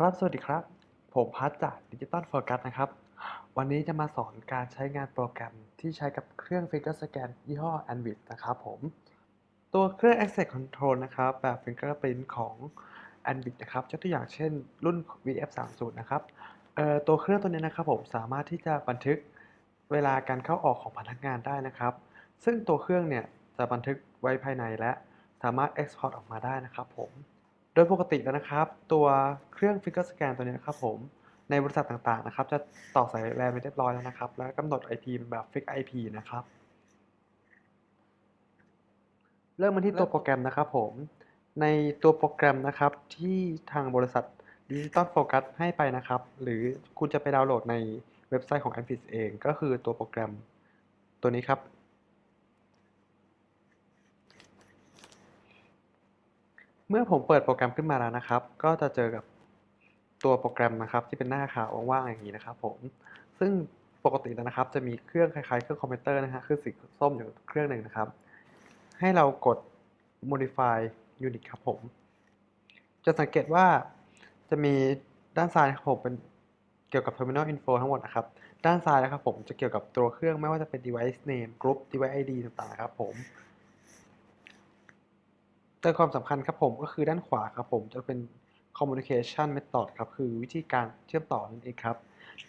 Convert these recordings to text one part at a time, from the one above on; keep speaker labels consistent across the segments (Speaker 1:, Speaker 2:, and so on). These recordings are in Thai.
Speaker 1: ครับ สวัสดีครับ ผมพัดจากดิจิตอลโฟกัสนะครับ วันนี้จะมาสอนการใช้งานโปรแกรมที่ใช้กับเครื่อง Finger Scan ยี่ห้อ Anvit นะครับผม ตัวเครื่อง Access Control นะครับ แบบ Fingerprint ของ Anvit นะครับยกตัวอย่างเช่นรุ่น VF30 นะครับเออตัวเครื่องตัวนี้นะครับผมสามารถที่จะบันทึกเวลาการเข้าออกของพนักงานได้นะครับ ซึ่งตัวเครื่องเนี่ยจะบันทึกไว้ภายในและสามารถ Export ออกมาได้นะครับผม โดยปกติแล้วนะครับ ตัวเครื่อง Finger Scan ตัวนี้นครับผมในบริษัทต่างๆนะครับจะต่อสายแลนไปเรียบร้อยแล้วนะครับ และกำหนด IP เป็นแบบ Fix IP นะครับ เริ่มมาที่ตัวโปรแกรมนะครับผม ในตัวโปรแกรมนะครับที่ทางบริษัท Digital Focus ให้ไปนะครับ หรือคุณจะไปดาวน์โหลดในเว็บไซต์ของ a m p i s เอง ก็คือตัวโปรแกรมตัวนี้ครับ เมื่อผมเปิดโปรแกรมขึ้นมาแล้วนะครับ ก็จะเจอกับตัวโปรแกรมนะครับ ที่เป็นหน้าขาวว่างๆอย่างนี้นะครับผม ซึ่งปกติแล้วนะครับ จะมีเครื่องคล้ายๆเครื่องคอมพิวเตอร์นะฮะคือสีส้มอยู่เครื่องหนึ่งนะครับ ให้เรากด modify unit ครับผม จะสังเกตว่าจะมีด้านซ้ายครับผมเป็นเกี่ยวกับ terminal info ทั้งหมดนะครับ ด้านซ้ายนะครับผมจะเกี่ยวกับตัวเครื่องไม่ว่าจะเป็น device name group device ID ต่างๆครับผม แต่ความสำคัญครับผมก็คือด้านขวาครับผมจะเป็น communication method ครับคือวิธีการเชื่อมต่อนั่นเองครับ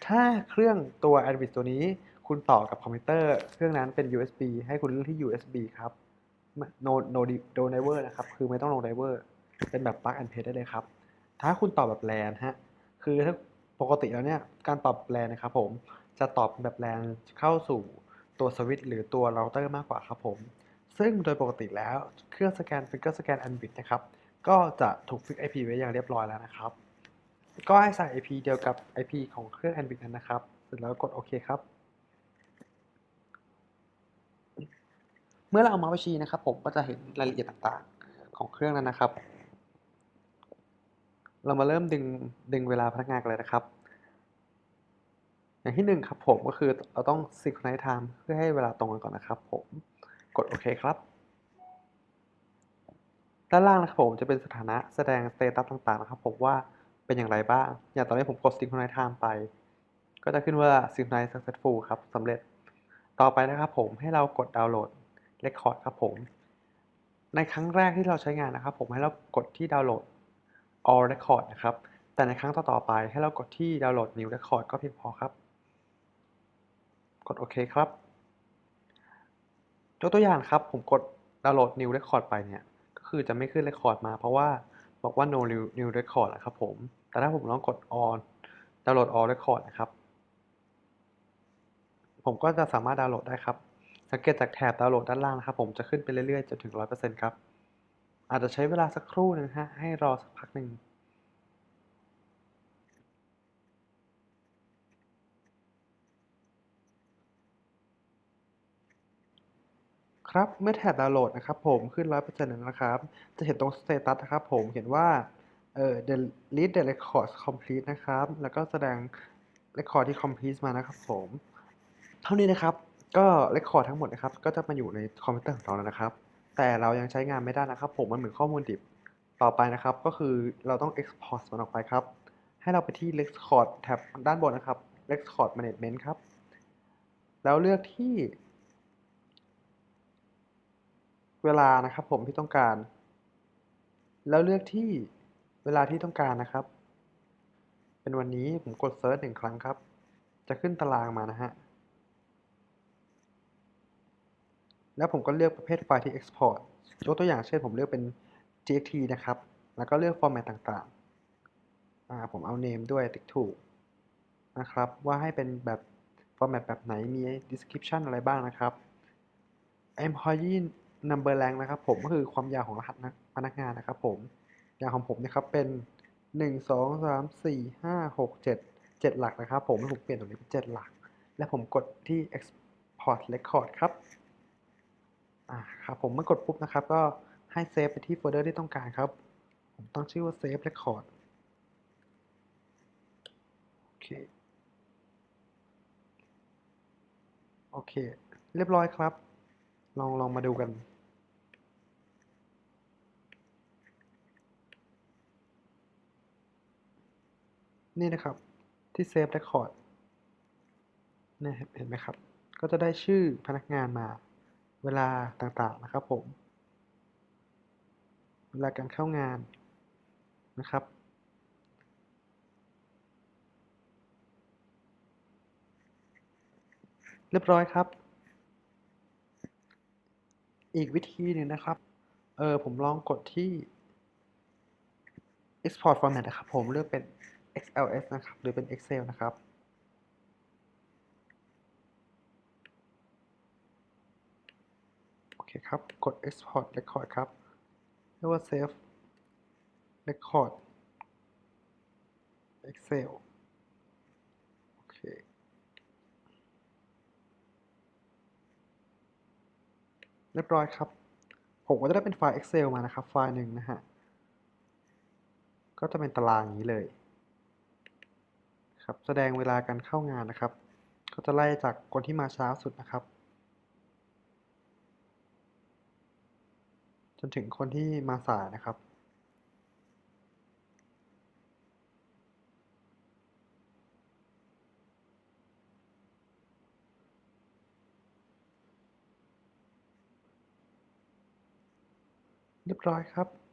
Speaker 1: ถ้าเครื่องตัว Advit ตัวนี้คุณต่อกับคอมพิวเตอร์เครื่องนั้นเป็น USB ให้คุณเลือกที่ USB ครับ no no no driver นะครับ คือไม่ต้องลง driver เป็นแบบ plug and play ได้เลยครับ ถ้าคุณต่อแบบ LAN ฮะ คือถ้าปกติแล้วเนี่ย การต่อแบบ LAN นะครับผม จะต่อเป็นแบบ LAN เข้าสู่ตัวสวิตช์หรือตัวเราเตอร์มากกว่าครับผม ซึ่งโดยปกติแล้วเครื่องสแกน Finger Scan Anvit นะครับ ก็จะถูกฟิก IP ไว้อย่างเรียบร้อยแล้วนะครับ ก็ให้ใส่ IP เดียวกับ IP ของเครื่อง Anvit นั้นนะครับ เสร็จแล้วกดโอเคครับ เมื่อเราเอามาส์ไปชี้นะครับ ผมก็จะเห็นรายละเอียดต่างๆ ของเครื่องนั้นนะครับ เรามาเริ่มดึงดึงเวลาพนักงานกันเลยนะครับอย่างที่หนึ่งครับผมก็คือเราต้อง synchronize time เพื่อให้เวลาตรงกันก่อนนะครับผม กดโอเคครับ ด้านล่างนะครับผมจะเป็นสถานะแสดงสเตตัสต่างๆนะครับผมว่าเป็นอย่างไรบ้าง อย่างตอนนี้ผมกด synchronize time ไป ก็จะขึ้นว่า synchronize successful ครับสำเร็จ ต่อไปนะครับผมให้เรากดดาวน์โหลด Record ครับผม ในครั้งแรกที่เราใช้งานนะครับ ผมให้เรากดที่ดาวน์โหลด all record นะครับ แต่ในครั้งต่อๆไปให้เรากดที่ดาวน์โหลด new record ก็เพียงพอครับ กดโอเคครับ ยกตัวอย่างครับ ผมกดดาวน์โหลด new record ไปเนี่ย ก็คือจะไม่ขึ้น record มาเพราะว่าบอกว่า no new new record นะครับผม แต่ถ้าผมลองกด on ดาวน์โหลด all record นะครับ ผมก็จะสามารถดาวน์โหลดได้ครับ สังเกตจากแถบดาวน์โหลดด้านล่างนะครับ ผมจะขึ้นไปเรื่อยๆจนถึง 100%ครับ อาจจะใช้เวลาสักครู่นึงฮะ ให้รอสักพักหนึ่ง ครับเมื่อแถบดาวน์โหลดนะครับผมขึ้น 100%แล้วนะครับ จะเห็นตรง status นะครับผมเห็นว่าเอ่อ delete the record complete นะครับ แล้วก็แสดง record ที่ complete มานะครับผม เท่านี้นะครับก็ record ทั้งหมดนะครับ ก็จะมาอยู่ในคอมพิวเตอร์ของเราแล้วนะครับ แต่เรายังใช้งานไม่ได้นะครับ ผมมันเหมือนข้อมูลดิบต่อไปนะครับ ก็คือเราต้อง export มันออกไปครับ ให้เราไปที่ record แท็บด้านบนนะครับ record management ครับ แล้วเลือกที่ เวลานะครับผมที่ต้องการ แล้วเลือกที่เวลาที่ต้องการนะครับ เป็นวันนี้ผมกดเซิร์ชหนึ่งครั้งครับ จะขึ้นตารางมานะฮะ แล้วผมก็เลือกประเภทไฟล์ที่ export ยกตัวอย่างเช่นผมเลือกเป็น txt นะครับ แล้วก็เลือก format ต่างๆ ผมเอา name ด้วยติ๊กถูกนะครับ ว่าให้เป็นแบบ format แบบไหนมี description อะไรบ้างนะครับ employee number rank นะครับผมก็คือความยาวของรหัสพนักงานนะครับผมอย่างของผมนะครับเป็น 1 2 3 4 5 6 7 7 หลักนะครับผมผมเปลี่ยนตรงนี้เป็น7หลัก และผมกดที่ export record ครับอ่าครับผมเมื่อกดปุ๊บนะครับ ก็ให้เซฟไปที่โฟลเดอร์ที่ต้องการครับ ผมตั้งชื่อว่า save record โอเคโอเค เรียบร้อยครับ ลองลองมาดูกันนี่นะครับที่ Save Record เนี่ยเห็นไหมครับ ก็จะได้ชื่อพนักงานมาเวลาต่างๆนะครับผม เวลาการเข้างานนะครับ เรียบร้อยครับ อีกวิธีหนึ่งนะครับ เออผมลองกดที่ export format นะครับผมเลือกเป็น XLS นะครับ หรือเป็น Excel นะครับ โอเคครับ กด export record ครับเรียกว่า save record Excel โอเค เรียบร้อยครับ ผมก็จะได้เป็นไฟล์ Excel มานะครับ ไฟล์หนึ่งนะฮะ ก็จะเป็นตารางอย่างนี้เลย ครับ แสดงเวลาการเข้างานนะครับ ก็จะไล่จากคนที่มาช้าสุดนะครับ จนถึงคนที่มาสายนะครับ เรียบร้อยครับ